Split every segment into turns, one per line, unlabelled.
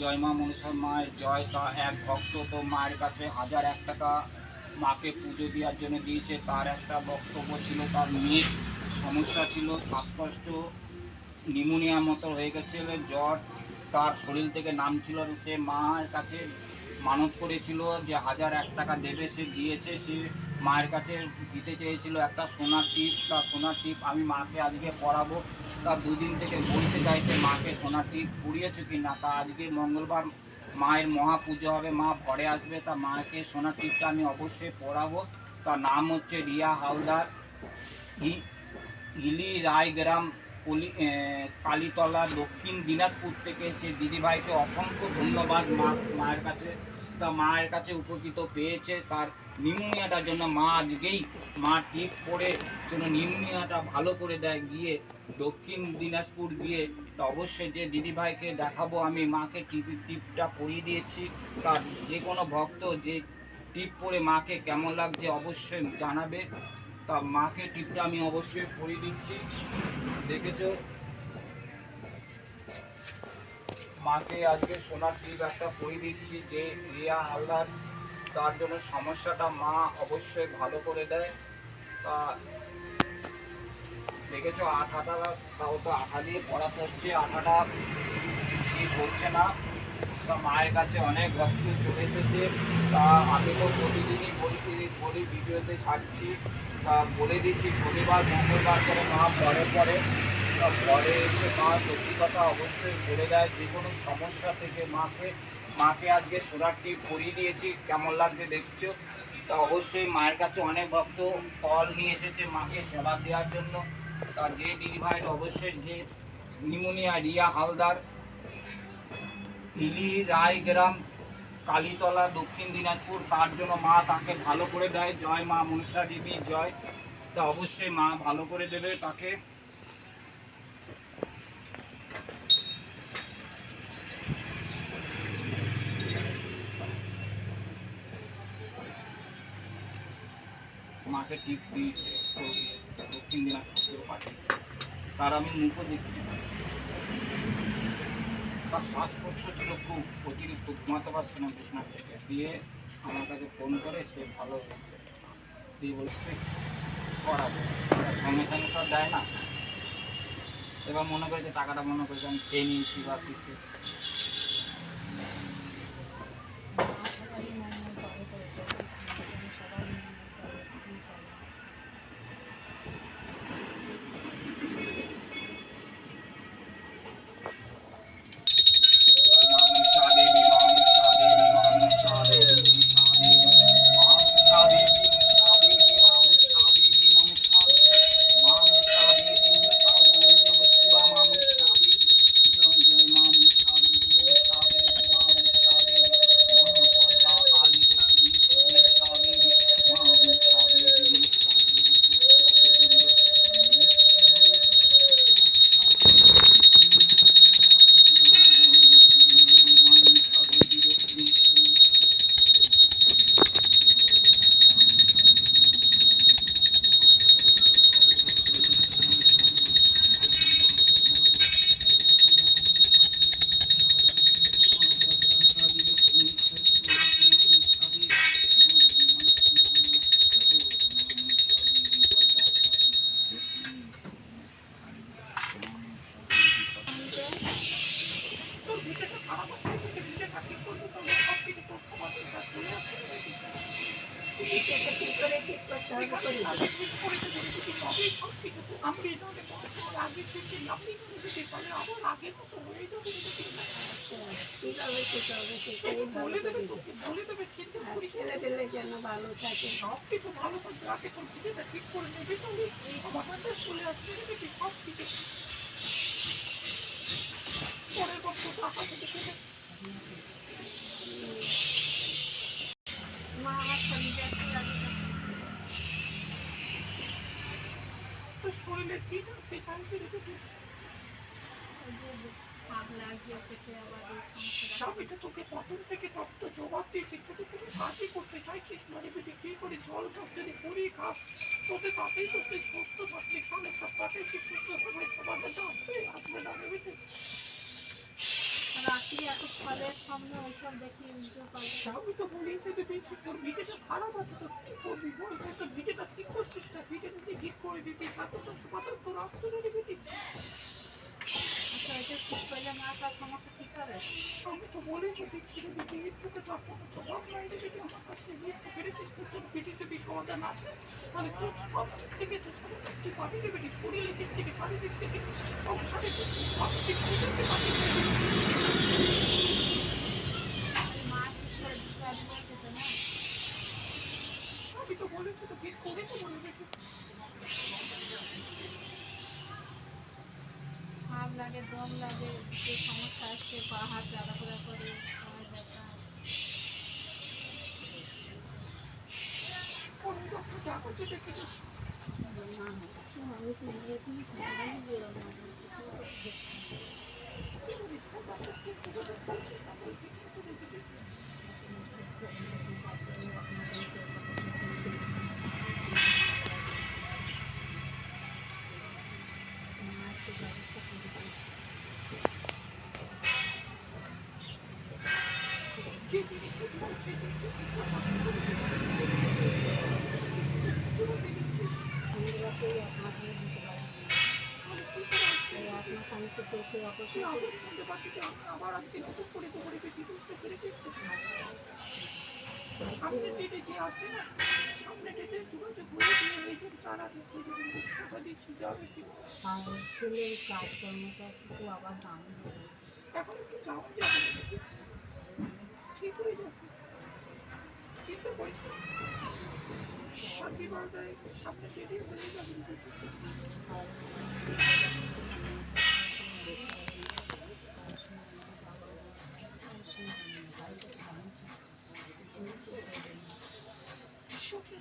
জয় মা মনসা মায়ের জয় তা এক ভক্ত তো মায়ের কাছে হাজার এক টাকা মাকে পুজো দেওয়ার জন্য দিয়েছে তার একটা বক্তব্য ছিল, তার মেয়ের সমস্যা ছিল, শ্বাসকষ্ট নিমোনিয়া মতো হয়ে গেছিল, জ্বর, তার শরীর থেকে নামছিল। সে মায়ের কাছে মানত করেছিল যে হাজার এক টাকা দেবে, সে দিয়েছে, সে মায়ের কাছে দিতে চেয়েছিল একটা সোনার টিপ, তা সোনার টিপ আমি মাকে আজকে পড়াবো। তা দুদিন থেকে বলতে চাইছে, মাকে সোনার টিপ পুড়িয়েছে কি না তা আজকে মঙ্গলবার মায়ের মহাপুজো হবে, মা ঘরে আসবে, তা মাকে সোনার টিপটা আমি অবশ্যই পড়াবো। তার নাম হচ্ছে রিয়া হালদার। ইলি রায়গ্রাম কলি কালীতলা দক্ষিণ দিনাজপুর থেকে সে দিদিভাইকে অসংখ্য ধন্যবাদ মা, মায়ের কাছে। তা মায়ের কাছে উপকৃত পেয়েছে, তার নিউমোনিয়াটার জন্য মা আজকেই মা টিপ করে, যেন নিউমোনিয়াটা ভালো করে দেয়, গিয়ে দক্ষিণ দিনাজপুর গিয়ে তা অবশ্যই যে দিদিভাইকে দেখাবো, আমি মাকে টিপ, টিপটা পরিয়ে দিয়েছি। তার যে কোনো ভক্ত যে টিপ পরে মাকে কেমন লাগছে অবশ্যই জানাবে। তা মাকে টিপটা আমি অবশ্যই পরিয়ে দিচ্ছি। দেখেছ? মাকে আজকে সোনার টিপ একটা পরিয়ে দিচ্ছি যে রিয়া হালদার, তার জন্য সমস্যাটা মা অবশ্যই ভালো করে দেয়। তা দেখেছ আঠাটা তাও তো আঠা দিয়ে পড়াতে হচ্ছে, আঠাটা ঠিক হচ্ছে না। তা মায়ের কাছে অনেক ভক্ত চলে এসেছে। তা আমি তো প্রতিদিনই বলি বলি ভিডিওতে ছাড়ছি। তা বলে দিচ্ছি শনিবার, মঙ্গলবার করে মা পরে পরে তা পরে এসে মা সত্যি অবশ্যই বলে দেয়, যে কোনো সমস্যা থেকে মাকে মাকে আজকে সোনারটি পরিয়ে দিয়েছি, কেমন লাগছে দেখছ? তা অবশ্যই মায়ের কাছে অনেক ভক্ত ফল নিয়ে এসেছে মাকে সেবা দেওয়ার জন্য। তা যে দিদিভাইয়ের অবশ্যই যে নিমোনিয়া রিয়া হালদার হিলি রায়গ্রাম, কালীতলা, দক্ষিণ দিনাজপুর, তার জন্য মা তাকে ভালো করে দেয়। জয় মা মনসা দেবী, জয়। তা অবশ্যই মা ভালো করে দেবে তাকে। মাকে টিপ দিই দক্ষিণ দিনাজপুর পাঠিয়েছি তার আমি মুখও দেখি। তার শ্বাসকষ্ট ছিল খুব অতিরিক্ত, ঘুমাতে পারছে না বিছনা থেকে। দিয়ে আমার কাছে ফোন করে, সে ভালো হয়েছে। দিয়ে বলছে করাবো সঙ্গে সঙ্গে তো দেয় না। এবার মনে করেছে টাকাটা মনে করেছে আমি খেয়ে নিয়েছি বা কিছু।
ছেলে পেলে যেন ভালো থাকে।
সব কিছু ভালো করতে আগে তোর ভিডিওটা ঠিক করে নেবে তো। আমার চলে আসছে দেখি সব কিছু। পরের বছর টাকা থেকে দেবে
মা আমার শরীরে একটু লাগে না।
তো শরীরে কি জানতে চাইছে রেখে
ওই যে পাক লাগিয়ে থেকে আবার এই সমস্যাটা
স্বামী তো তোকে প্রথম থেকে রক্ত জবাব দিয়েছি। তোকে কোনো কাজই করতে চাইছিস না। রে বেটি কি করে যদি পরি খাস। তোকে তাতেই তো সুস্থ থাকলে সমস্যা তাতে সুস্থ সময় সমাধানটা আসবে আসবে না বেটি
এত ফলের সামনে ওইসব দেখি
আমি তো দিয়েছি তোর ভিডিওটা খারাপ আছে, তো কি করবি বল? তোর ভিডিওটা ঠিক করছিস? না ভিডিওটা ঠিক করে দিবি। তারপর তো কথা, তোর আসতে
ঠিক করলে মা তার ঠিক হবে
আমি তো বলেই তো দিচ্ছি রে বেটি তো কোনো জবাব আমার কাছে পেরেছিস তোর বেটি যদি সমাধান আছে তাহলে তোর সব থেকে তো থেকে শারীরিক থেকে সংসারের দিক থেকে দেখতে পাবি আমি তো বলেছি। তো ঠিক করে তো বলে বেটি
হাত লাগে দম লাগে যে সমস্যা আসছে পা হাত জ্বালা পোড়া করে পায়ে ব্যথা
কোন সামনে ডেটে যে আছে না সামনে ডেটে যোগাযোগ করে দিয়ে এই যে চারা দিচ্ছি টাকা দিচ্ছি যাবে কি
ছেলের কাজকর্মটা একটু আবার দাম
এখন একটু যাওয়া যাবে? ঠিক হয়ে যাবে না। সামনে ডেটে হয়ে যাবে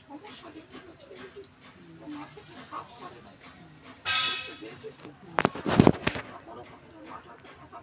সমস্যা দেখতে পাচ্ছি মাথা কাজ করে না। মাথা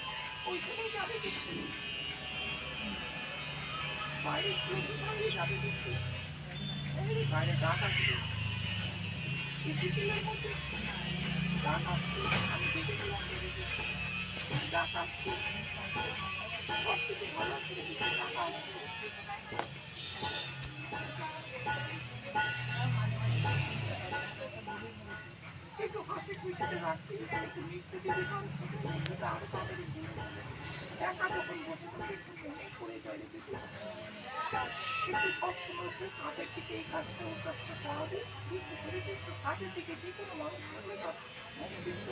ওইখানেই যাবে দেখছি বাইরে বাইরে যাবে এই বাইরে ডাক আসবে মধ্যে ডাক আসছে আমি দেখে বেরিয়ে ডাক আসছে সব করে দেখে ডাক আসছে একটু হাসি খুশিতে রাখছি একটু মিষ্টি দিবি মানুষ আরও তাড়াতাড়ি ভুলে যাবে একা যখন বসে থাকে একটু মনে পড়ে যায় দিদি একটু সবসময় একটু কাজের দিকে এই কাজটা ওর কাজটা করাবে বুঝতে পেরেছিস তো কাজের দিকে যে কোনো মানুষ থাকলে তার মনে কিন্তু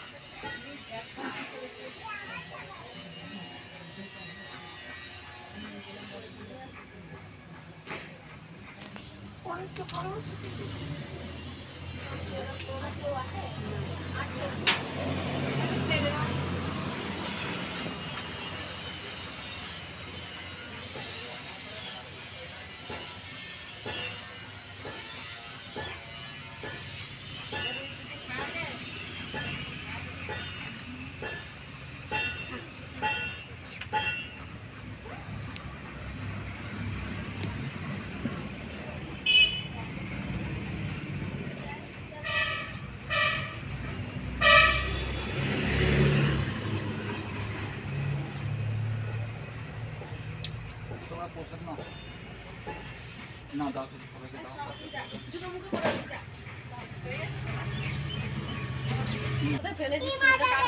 না
দাও